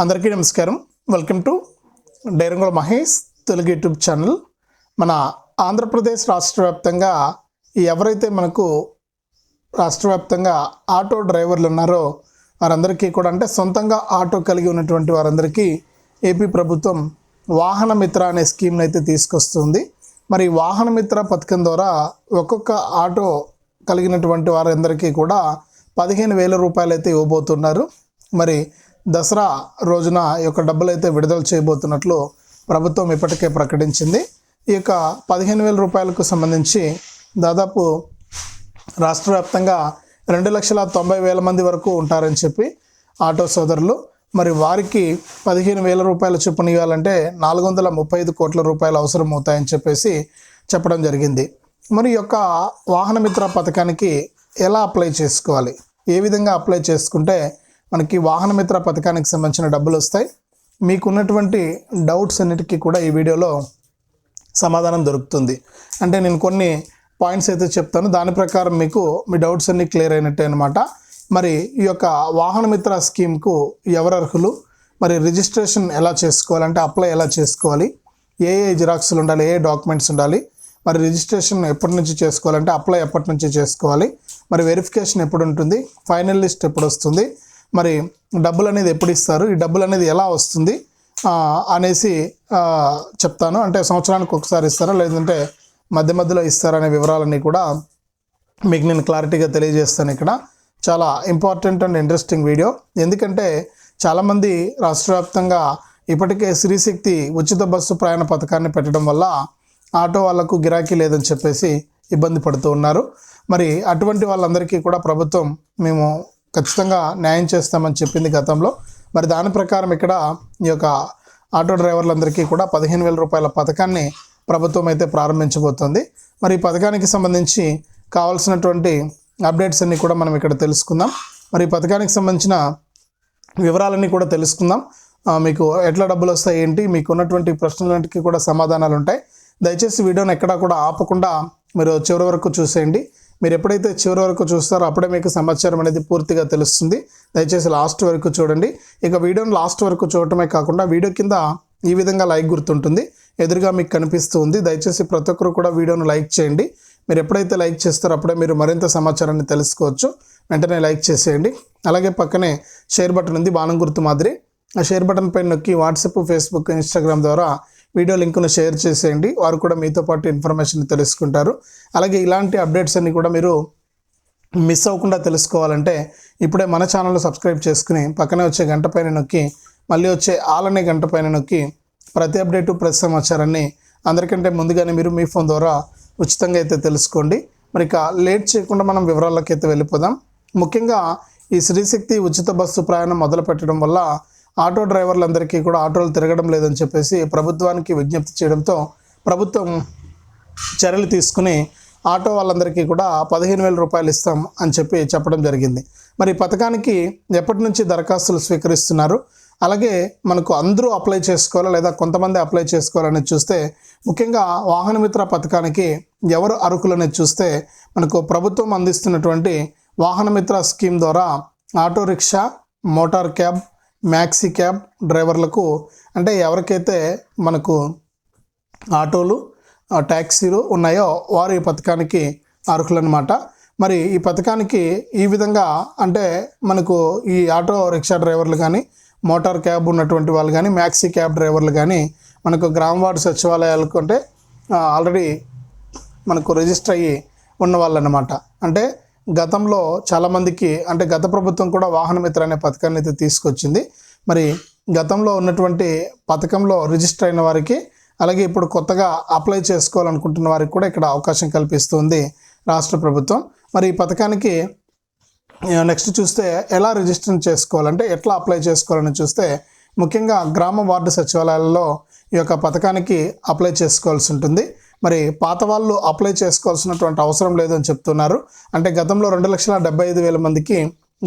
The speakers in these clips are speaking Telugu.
అందరికీ నమస్కారం. Welcome to డైరంగుల Mahesh Telugu YouTube channel. మన ఆంధ్రప్రదేశ్ రాష్ట్ర వ్యాప్తంగా ఎవరైతే మనకు రాష్ట్ర వ్యాప్తంగా ఆటో డ్రైవర్లు ఉన్నారో వారందరికీ కూడా అంటే సొంతంగా ఆటో కలిగి ఉన్నటువంటి వారందరికీ ఏపీ ప్రభుత్వం వాహన మిత్ర అనే స్కీమ్ని అయితే తీసుకొస్తుంది. మరి వాహన మిత్ర పథకం ద్వారా ఒక్కొక్క ఆటో కలిగినటువంటి వారందరికీ కూడా పదిహేను వేల రూపాయలు అయితే ఇవ్వబోతున్నారు. మరి దసరా రోజున ఈ యొక్క డబ్బులు అయితే విడుదల చేయబోతున్నట్లు ప్రభుత్వం ఇప్పటికే ప్రకటించింది. ఈ యొక్క పదిహేను వేల రూపాయలకు సంబంధించి దాదాపు రాష్ట్ర వ్యాప్తంగా రెండు లక్షల తొంభై వేల మంది వరకు ఉంటారని చెప్పి ఆటో సోదరులు మరి వారికి పదిహేను వేల రూపాయల చొప్పున ఇవ్వాలంటే నాలుగు వందల ముప్పై ఐదు కోట్ల రూపాయలు అవసరం అవుతాయని చెప్పేసి చెప్పడం జరిగింది. మరి ఈ యొక్క వాహన మిత్ర పథకానికి ఎలా అప్లై చేసుకోవాలి? ఏ విధంగా అప్లై చేసుకుంటే మనకి వాహనమిత్ర పథకానికి సంబంధించిన డబ్బులు వస్తాయి. మీకున్నటువంటి డౌట్స్ అన్నిటికీ కూడా ఈ వీడియోలో సమాధానం దొరుకుతుంది. అంటే నేను కొన్ని పాయింట్స్ అయితే చెప్తాను. దాని ప్రకారం మీకు మీ డౌట్స్ అన్ని క్లియర్ అయినట్టే అనమాట మరి ఈ యొక్క వాహనమిత్ర స్కీమ్కు ఎవరు అర్హులు మరి రిజిస్ట్రేషన్ ఎలా చేసుకోవాలి? అంటే అప్లై ఎలా చేసుకోవాలి? ఏ ఏ జిరాక్స్లు ఉండాలి? ఏ ఏ డాక్యుమెంట్స్ ఉండాలి? మరి రిజిస్ట్రేషన్ ఎప్పటి నుంచి చేసుకోవాలంటే అప్లై ఎప్పటి నుంచి చేసుకోవాలి? మరి వెరిఫికేషన్ ఎప్పుడు ఉంటుంది? ఫైనల్ లిస్ట్ ఎప్పుడు వస్తుంది? మరి డబ్బులు అనేది ఎప్పుడు ఇస్తారు? ఈ డబ్బులు అనేది ఎలా వస్తుంది? అనేసి చెప్తాను. అంటే సంవత్సరానికి ఒకసారి ఇస్తారా? లేదంటే మధ్య మధ్యలో ఇస్తారనే వివరాలన్నీ కూడా మీకు నేను క్లారిటీగా తెలియజేస్తాను ఇక్కడ. చాలా ఇంపార్టెంట్ అండ్ ఇంట్రెస్టింగ్ వీడియో. ఎందుకంటే చాలామంది రాష్ట్ర వ్యాప్తంగా ఇప్పటికే శ్రీశక్తి ఉచిత బస్సు ప్రయాణ పథకాన్ని పెట్టడం వల్ల ఆటో వాళ్ళకు గిరాకీ లేదని చెప్పేసి ఇబ్బంది పడుతూ ఉన్నారు. మరి అటువంటి వాళ్ళందరికీ కూడా ప్రభుత్వం మేము ఖచ్చితంగా న్యాయం చేస్తామని చెప్పింది గతంలో. మరి దాని ప్రకారం ఇక్కడ ఈ యొక్క ఆటో డ్రైవర్లందరికీ కూడా పదిహేను వేల రూపాయల పథకాన్ని ప్రభుత్వం అయితే ప్రారంభించబోతోంది. మరి ఈ పథకానికి సంబంధించి కావాల్సినటువంటి అప్డేట్స్ అన్నీ కూడా మనం ఇక్కడ తెలుసుకుందాం. మరి ఈ పథకానికి సంబంధించిన వివరాలన్నీ కూడా తెలుసుకుందాం. మీకు ఎట్లా డబ్బులు వస్తాయి ఏంటి? మీకు ఉన్నటువంటి ప్రశ్నలన్నిటికీ కూడా సమాధానాలు ఉంటాయి దయచేసి వీడియోని ఎక్కడా కూడా ఆపకుండా మీరు చివరి వరకు చూసేయండి. మీరు ఎప్పుడైతే చివరి వరకు చూస్తారో అప్పుడే మీకు సమాచారం అనేది పూర్తిగా తెలుస్తుంది. దయచేసి లాస్ట్ వరకు చూడండి. ఇక వీడియోని లాస్ట్ వరకు చూడటమే కాకుండా వీడియో కింద ఈ విధంగా లైక్ గుర్తుంటుంది. ఎదురుగా మీకు కనిపిస్తూ ఉంది. దయచేసి ప్రతి ఒక్కరు కూడా వీడియోను లైక్ చేయండి. మీరు ఎప్పుడైతే లైక్ చేస్తారో అప్పుడే మీరు మరింత సమాచారాన్ని తెలుసుకోవచ్చు. వెంటనే లైక్ చేసేయండి. అలాగే పక్కనే షేర్ బటన్ ఉంది. బాణం గుర్తు మాదిరి. ఆ షేర్ బటన్ పైన నొక్కి వాట్సాప్ ఫేస్బుక్ ఇన్స్టాగ్రామ్ ద్వారా వీడియో లింక్ను షేర్ చేసేయండి. వారు కూడా మీతో పాటు ఇన్ఫర్మేషన్ తెలుసుకుంటారు. అలాగే ఇలాంటి అప్డేట్స్ అన్ని కూడా మీరు మిస్ అవ్వకుండా తెలుసుకోవాలంటే ఇప్పుడే మన ఛానల్ సబ్స్క్రైబ్ చేసుకుని పక్కనే వచ్చే గంట పైన నొక్కి మళ్ళీ వచ్చే ఆల్ అనే గంట పైన నొక్కి ప్రతి అప్డేటు ప్రతి సమాచారాన్ని అందరికంటే ముందుగానే మీరు మీ ఫోన్ ద్వారా ఉచితంగా అయితే తెలుసుకోండి. మరి ఇక లేట్ చేయకుండా మనం వివరాల్లోకి అయితే వెళ్ళిపోదాం. ముఖ్యంగా ఈ శ్రీశక్తి ఉచిత బస్సు ప్రయాణం మొదలు పెట్టడం వల్ల ఆటో డ్రైవర్లందరికీ కూడా ఆటోలు తిరగడం లేదని చెప్పేసి ప్రభుత్వానికి విజ్ఞప్తి చేయడంతో ప్రభుత్వం చర్యలు తీసుకుని ఆటో వాళ్ళందరికీ కూడా పదిహేను వేల రూపాయలు ఇస్తాం అని చెప్పి చెప్పడం జరిగింది. మరి పథకానికి ఎప్పటి నుంచి దరఖాస్తులు స్వీకరిస్తున్నారు? అలాగే మనకు అందరూ అప్లై చేసుకోవాలా లేదా కొంతమంది అప్లై చేసుకోవాలని చూస్తే ముఖ్యంగా వాహనమిత్ర పథకానికి ఎవరు అర్హులనేది చూస్తే మనకు ప్రభుత్వం అందిస్తున్నటువంటి వాహనమిత్ర స్కీమ్ ద్వారా auto rickshaw motor cab maxi cab డ్రైవర్లకు అంటే ఎవరికైతే మనకు ఆటోలు ట్యాక్సీలు ఉన్నాయో వారు ఈ పథకానికి అర్హులన్నమాట. మరి ఈ పథకానికి ఈ విధంగా అంటే మనకు ఈ ఆటో రిక్షా డ్రైవర్లు కానీ మోటార్ క్యాబ్ ఉన్నటువంటి వాళ్ళు కానీ మ్యాక్సీ క్యాబ్ డ్రైవర్లు కానీ మనకు గ్రామ వార్డు సచివాలయాలకు అంటే ఆల్రెడీ మనకు రిజిస్టర్ అయ్యి ఉన్న వాళ్ళు అనమాట అంటే గతంలో చాలామందికి అంటే గత ప్రభుత్వం కూడా వాహన మిత్ర అనే పథకాన్ని అయితే తీసుకొచ్చింది. మరి గతంలో ఉన్నటువంటి పథకంలో రిజిస్టర్ అయిన వారికి అలాగే ఇప్పుడు కొత్తగా అప్లై చేసుకోవాలనుకుంటున్న వారికి కూడా ఇక్కడ అవకాశం కల్పిస్తుంది రాష్ట్ర ప్రభుత్వం. మరి ఈ పథకానికి నెక్స్ట్ చూస్తే ఎలా రిజిస్టర్ చేసుకోవాలంటే ఎట్లా అప్లై చేసుకోవాలని చూస్తే ముఖ్యంగా గ్రామ వార్డు సచివాలయాల్లో ఈ యొక్క పథకానికి అప్లై చేసుకోవాల్సి ఉంటుంది. మరి పాత వాళ్ళు అప్లై చేసుకోవాల్సినటువంటి అవసరం లేదని చెప్తున్నారు. అంటే గతంలో రెండు లక్షల డెబ్బై ఐదు వేల మందికి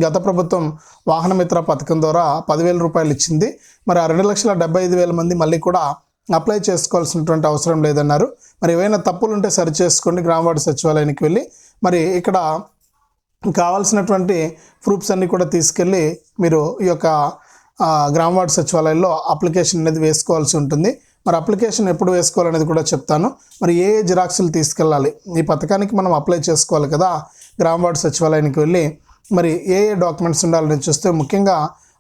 గత ప్రభుత్వం వాహనమిత్ర పథకం ద్వారా పదివేల రూపాయలు ఇచ్చింది. మరి ఆ రెండు లక్షల డెబ్బై ఐదు వేల మంది మళ్ళీ కూడా అప్లై చేసుకోవాల్సినటువంటి అవసరం లేదన్నారు. మరి ఏవైనా తప్పులు ఉంటే సరి చేసుకోండి. గ్రామవార్డు సచివాలయానికి వెళ్ళి మరి ఇక్కడ కావాల్సినటువంటి ప్రూఫ్స్ అన్నీ కూడా తీసుకెళ్ళి మీరు ఈ యొక్క ఆ, సచివాలయంలో అప్లికేషన్ అనేది వేసుకోవాల్సి ఉంటుంది. మరి అప్లికేషన్ ఎప్పుడు వేసుకోవాలనేది కూడా చెప్తాను. మరి ఏ ఏ జిరాక్సులు తీసుకెళ్ళాలి? ఈ పథకానికి మనం అప్లై చేసుకోవాలి కదా. గ్రామ వార్డు సచివాలయానికి వెళ్ళి మరి ఏ ఏ డాక్యుమెంట్స్ ఉండాలని చూస్తే ముఖ్యంగా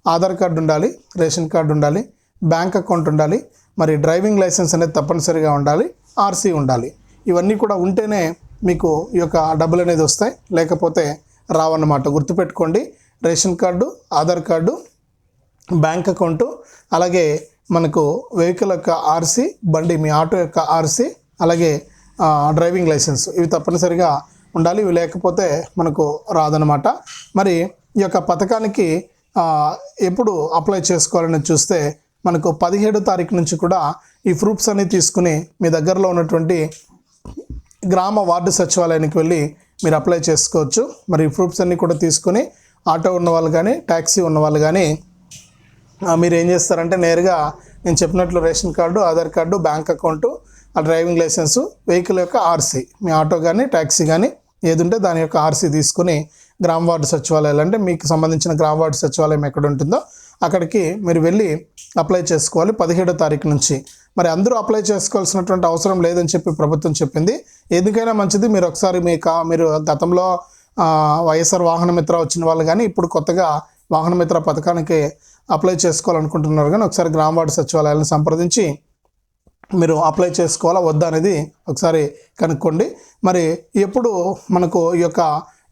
ఆధార్ కార్డు ఉండాలి రేషన్ కార్డు ఉండాలి బ్యాంక్ అకౌంట్ ఉండాలి మరి డ్రైవింగ్ లైసెన్స్ అనేది తప్పనిసరిగా ఉండాలి ఆర్సీ ఉండాలి. ఇవన్నీ కూడా ఉంటేనే మీకు ఈ యొక్క డబ్బులు అనేది వస్తాయి. లేకపోతే రావన్నమాట. గుర్తుపెట్టుకోండి ration card Aadhaar card bank account అలాగే మనకు వెహికల్ యొక్క ఆర్సీ బండి మీ ఆటో యొక్క ఆర్సీ అలాగే డ్రైవింగ్ లైసెన్స్ ఇవి తప్పనిసరిగా ఉండాలి ఇవి లేకపోతే మనకు రాదనమాట మరి ఈ యొక్క పథకానికి ఎప్పుడు అప్లై చేసుకోవాలని చూస్తే మనకు పదిహేడు తారీఖు నుంచి కూడా ఈ ప్రూఫ్స్ అన్నీ తీసుకుని మీ దగ్గరలో ఉన్నటువంటి గ్రామ వార్డు సచివాలయానికి వెళ్ళి మీరు అప్లై చేసుకోవచ్చు. మరి ఈ ప్రూఫ్స్ అన్నీ కూడా తీసుకొని ఆటో ఉన్న వాళ్ళు కానీ ట్యాక్సీ ఉన్న వాళ్ళు కానీ మీరు ఏం చేస్తారంటే నేరుగా నేను చెప్పినట్లు ration card Aadhaar card bank account ఆ డ్రైవింగ్ లైసెన్సు వెహికల్ యొక్క ఆర్సీ మీ ఆటో కానీ ట్యాక్సీ కానీ ఏది ఉంటే దాని యొక్క ఆర్సీ తీసుకుని గ్రామ వార్డు సచివాలయాలు అంటే మీకు సంబంధించిన గ్రామ వార్డు సచివాలయం ఎక్కడ ఉంటుందో అక్కడికి మీరు వెళ్ళి అప్లై చేసుకోవాలి. పదిహేడో తారీఖు నుంచి. మరి అందరూ అప్లై చేసుకోవాల్సినటువంటి అవసరం లేదని చెప్పి ప్రభుత్వం చెప్పింది. ఎందుకైనా మంచిది. మీరు ఒకసారి మీ కా మీరు గతంలో వైఎస్ఆర్ వాహన మిత్ర వచ్చిన వాళ్ళు కానీ ఇప్పుడు కొత్తగా వాహనమిత్ర పథకానికి అప్లై చేసుకోవాలనుకుంటున్నారు కానీ ఒకసారి గ్రామ సచివాలయాలను సంప్రదించి మీరు అప్లై చేసుకోవాలా వద్దా అనేది ఒకసారి కనుక్కోండి. మరి ఎప్పుడు మనకు ఈ యొక్క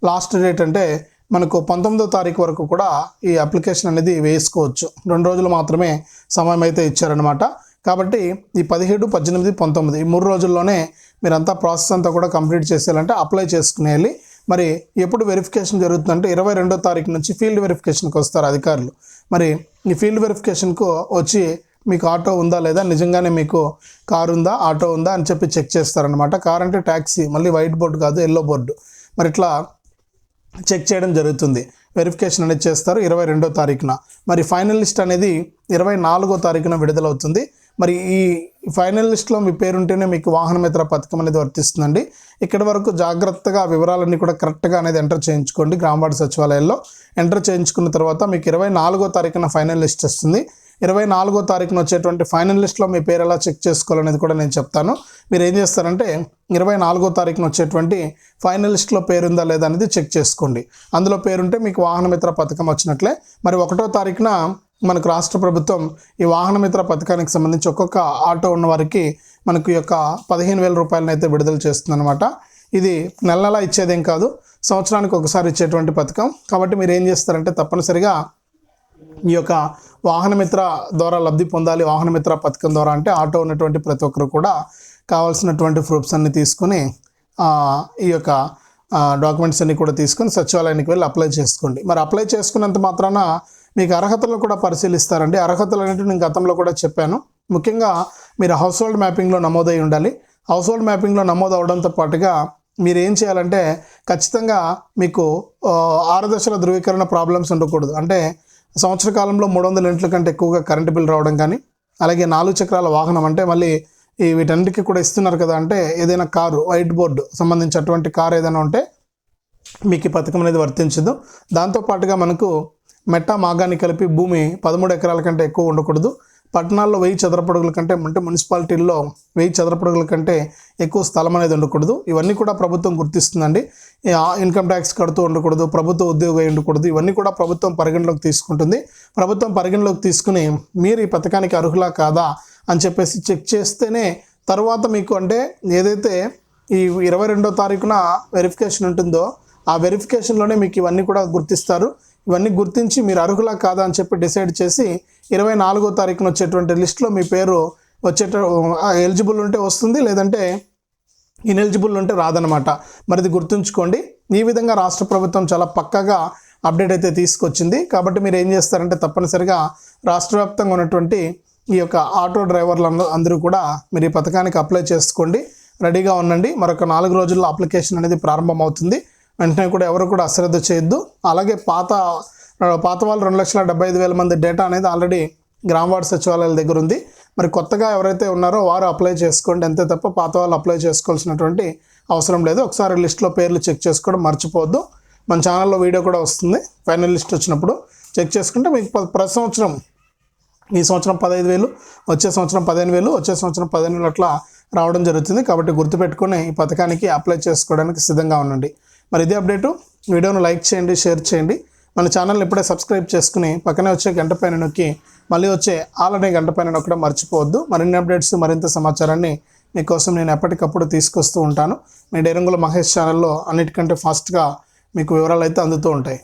లాస్ట్ డేట్ అంటే మనకు పంతొమ్మిదో తారీఖు వరకు కూడా ఈ అప్లికేషన్ అనేది వేసుకోవచ్చు. రెండు రోజులు మాత్రమే సమయం అయితే ఇచ్చారనమాట కాబట్టి ఈ పదిహేడు పద్దెనిమిది పంతొమ్మిది ఈ మూడు రోజుల్లోనే మీరంతా ప్రాసెస్ అంతా కూడా కంప్లీట్ చేసేయాలంటే అప్లై చేసుకునేయాలి మరి ఎప్పుడు వెరిఫికేషన్ జరుగుతుందంటే ఇరవై రెండో తారీఖు నుంచి ఫీల్డ్ వెరిఫికేషన్కి వస్తారు అధికారులు. మరి ఈ ఫీల్డ్ వెరిఫికేషన్కు వచ్చి మీకు ఆటో ఉందా లేదా? నిజంగానే మీకు కారు ఉందా ఆటో ఉందా అని చెప్పి చెక్ చేస్తారనమాట కార్ అంటే ట్యాక్సీ మళ్ళీ వైట్ బోర్డు కాదు ఎల్లో బోర్డు. మరి ఇట్లా చెక్ చేయడం జరుగుతుంది. వెరిఫికేషన్ అనేది చేస్తారు ఇరవై రెండో తారీఖున. మరి ఫైనల్ లిస్ట్ అనేది ఇరవై నాలుగో తారీఖున విడుదలవుతుంది. మరి ఈ ఫైనల్ లిస్ట్లో మీ పేరుంటేనే మీకు వాహనమిత్ర పథకం అనేది వర్తిస్తుందండి. ఇక్కడి వరకు జాగ్రత్తగా వివరాలన్నీ కూడా కరెక్ట్గా అనేది ఎంటర్ చేయించుకోండి గ్రామవాడ సచివాలయంలో ఎంటర్ చేయించుకున్న తర్వాత మీకు ఇరవై నాలుగో తారీఖున ఫైనల్ లిస్ట్ వస్తుంది. ఇరవై నాలుగో తారీఖున వచ్చేటువంటి ఫైనల్ లిస్ట్లో మీ పేరు ఎలా చెక్ చేసుకోవాలనేది కూడా నేను చెప్తాను. మీరు ఏం చేస్తారంటే ఇరవై నాలుగో తారీఖున వచ్చేటువంటి ఫైనల్ లిస్ట్లో పేరుందా లేదా అనేది చెక్ చేసుకోండి. అందులో పేరుంటే మీకు వాహనమిత్ర పథకం వచ్చినట్లే. మరి ఒకటో తారీఖున మనకు రాష్ట్ర ప్రభుత్వం ఈ వాహన మిత్ర పథకానికి సంబంధించి ఒక్కొక్క ఆటో ఉన్న వారికి మనకు ఈ యొక్క పదిహేను వేల రూపాయలను అయితే విడుదల చేస్తుందన్నమాట. ఇది నెల నెల ఇచ్చేదేం కాదు సంవత్సరానికి ఒకసారి ఇచ్చేటువంటి పథకం. కాబట్టి మీరు ఏం చేస్తారంటే తప్పనిసరిగా ఈ యొక్క వాహనమిత్ర ద్వారా లబ్ధి పొందాలి. వాహనమిత్ర పథకం ద్వారా అంటే ఆటో ఉన్నటువంటి ప్రతి ఒక్కరు కూడా కావాల్సినటువంటి ప్రూఫ్స్ అన్ని తీసుకొని ఈ యొక్క డాక్యుమెంట్స్ అన్ని కూడా తీసుకొని సచివాలయానికి వెళ్ళి అప్లై చేసుకోండి. మరి అప్లై చేసుకున్నంత మాత్రాన మీకు అర్హతలు కూడా పరిశీలిస్తారండి. అర్హతలు అనేవి నేను గతంలో కూడా చెప్పాను. ముఖ్యంగా మీరు హౌస్ హోల్డ్ మ్యాపింగ్లో నమోదై ఉండాలి. హౌస్ హోల్డ్ మ్యాపింగ్లో నమోదు అవడంతో పాటుగా మీరు ఏం చేయాలంటే ఖచ్చితంగా మీకు ఆరు దశల ధృవీకరణ ప్రాబ్లమ్స్ ఉండకూడదు. అంటే సంవత్సర కాలంలో మూడు వందల ఇంట్ల కంటే ఎక్కువగా కరెంటు బిల్ రావడం కానీ అలాగే నాలుగు చక్రాల వాహనం అంటే మళ్ళీ ఈ వీటన్నిటికీ కూడా ఇస్తున్నారు కదా అంటే ఏదైనా కారు వైట్ బోర్డు సంబంధించినటువంటి కారు ఏదైనా ఉంటే మీకు ఈ పథకం అనేది వర్తించదు. దాంతోపాటుగా మనకు మెట్ట మాగాన్ని కలిపి భూమి పదమూడు ఎకరాల కంటే ఎక్కువ ఉండకూడదు. పట్టణాల్లో వెయ్యి చదరపడుగుల కంటే అంటే మున్సిపాలిటీల్లో వెయ్యి చదరపడుగుల కంటే ఎక్కువ స్థలం అనేది ఉండకూడదు. ఇవన్నీ కూడా ప్రభుత్వం గుర్తిస్తుందండి. ఆ- ఇన్కమ్ ట్యాక్స్ కడుతూ ఉండకూడదు ప్రభుత్వ ఉద్యోగం ఉండకూడదు. ఇవన్నీ కూడా ప్రభుత్వం పరిగణలోకి తీసుకుంటుంది. ప్రభుత్వం పరిగణలోకి తీసుకుని మీరు ఈ పథకానికి అర్హులా కాదా అని చెప్పేసి చెక్ చేస్తేనే తర్వాత మీకు అంటే ఏదైతే ఈ ఇరవై రెండో తారీఖున వెరిఫికేషన్ ఉంటుందో ఆ వెరిఫికేషన్లోనే మీకు ఇవన్నీ కూడా గుర్తిస్తారు. ఇవన్నీ గుర్తించి మీరు అర్హులా కాదా అని చెప్పి డిసైడ్ చేసి ఇరవై నాలుగో తారీఖున వచ్చేటువంటి లిస్ట్లో మీ పేరు వచ్చేట ఎలిజిబుల్ ఉంటే వస్తుంది లేదంటే ఇనెలిజిబుల్ ఉంటే రాదనమాట మరి ఇది గుర్తుంచుకోండి. ఈ విధంగా రాష్ట్ర ప్రభుత్వం చాలా పక్కగా అప్డేట్ అయితే తీసుకొచ్చింది. కాబట్టి మీరు ఏం చేస్తారంటే తప్పనిసరిగా రాష్ట్ర వ్యాప్తంగా ఉన్నటువంటి ఈ యొక్క ఆటో డ్రైవర్లు అందరూ కూడా మీరు ఈ పథకానికి అప్లై చేసుకోండి. రెడీగా ఉండండి. మరొక నాలుగు రోజుల్లో అప్లికేషన్ అనేది ప్రారంభమవుతుంది. వెంటనే కూడా ఎవరు కూడా అశ్రద్ధ చేయొద్దు. అలాగే పాత పాత వాళ్ళు రెండు లక్షల డెబ్బై ఐదు వేల మంది డేటా అనేది ఆల్రెడీ గ్రామ వార్డు సచివాలయాల దగ్గర ఉంది. మరి కొత్తగా ఎవరైతే ఉన్నారో వారు అప్లై చేసుకోండి. అంతే తప్ప పాత వాళ్ళు అప్లై చేసుకోవాల్సినటువంటి అవసరం లేదు. ఒకసారి లిస్ట్లో పేర్లు చెక్ చేసుకోవడం మర్చిపోవద్దు. మన ఛానల్లో వీడియో కూడా వస్తుంది. ఫైనల్ లిస్ట్ వచ్చినప్పుడు చెక్ చేసుకుంటే మీకు ప్రతి సంవత్సరం ఈ సంవత్సరం పదహైదు వేలు వచ్చే సంవత్సరం పదిహేను వేలు వచ్చే సంవత్సరం పదిహేను వేలు అట్లా రావడం జరుగుతుంది. కాబట్టి గుర్తుపెట్టుకొని ఈ పథకానికి అప్లై చేసుకోవడానికి సిద్ధంగా ఉండండి. మరి ఇదే అప్డేటు. వీడియోను లైక్ చేయండి షేర్ చేయండి. మన ఛానల్ని ఇప్పుడే సబ్స్క్రైబ్ చేసుకుని పక్కనే వచ్చే గంట పైన నొక్కి మళ్ళీ వచ్చే ఆల్రెడీ గంట పైన నొక్కడం మర్చిపోవద్దు. మరిన్ని అప్డేట్స్ మరింత సమాచారాన్ని మీకోసం నేను ఎప్పటికప్పుడు తీసుకొస్తూ ఉంటాను. మీ డైరంగుల మహేష్ ఛానల్లో అన్నిటికంటే ఫాస్ట్గా మీకు వివరాలు అయితే అందుతూ ఉంటాయి.